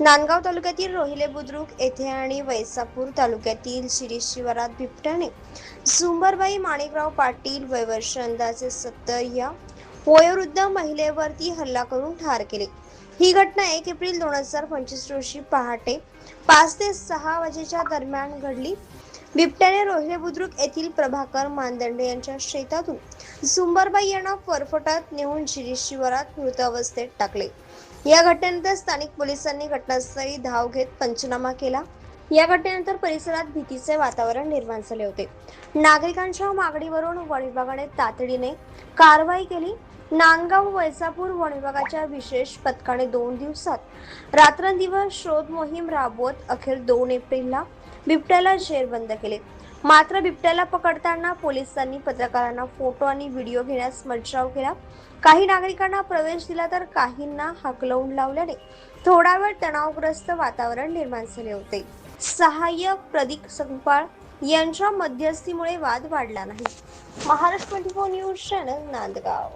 नांदगाव तालुक्यातील रोहिले बुद्रुक येथे आणि वैसापूर तालुक्यातील शिरीष शिवारात बिबट्याने सुंबरबाई माणिकराव पाटील वयवर्ष अंदाजे सत्तर या वयोवृद्ध महिलेवरती हल्ला करून ठार केले. ही घटना एक एप्रिल दोन हजार पंचवीस रोजी पहाटे पाच ते सहा वाजेच्या दरम्यान घडली. बिबट्याने रोहिले बुद्रुक येथील प्रभाकर मानदंडे यांच्या शेतातून सुंबरबाई यांना फरफटात नेऊन शिरीष शिवारात मृत अवस्थेत टाकले. या घटनेनंतर स्थानिक पोलिसांनी घटनास्थळी धाव घेत पंचनामा केला. या घटनेनंतर परिसरात भीतीचे वातावरण निर्माण झाले होते. नागरिकांच्या मागणीवरून वन विभागाने तातडीने कारवाई केली. नांदगाव वैसापूर वन विभागाच्या विशेष पथकाने दोन दिवसात रात्रंदिवस शोध मोहीम राबवत अखेर दोन एप्रिलला बिबट्याला जेरबंद केले. मात्र बिबट्याला पकडताना पोलिसांनी पत्रकारांना फोटो आणि व्हिडिओ घेण्यास मज्जाव केला. काही नागरिकांना प्रवेश दिला तर काहींना हाकलवून लावल्याने थोडा वेळ तणावग्रस्त वातावरण निर्माण झाले होते. सहाय्यक प्रदीप संपाळ यांच्या मध्यस्थीमुळे वाद वाढला नाही. Maharashtra twenty four news channel Nandgaon.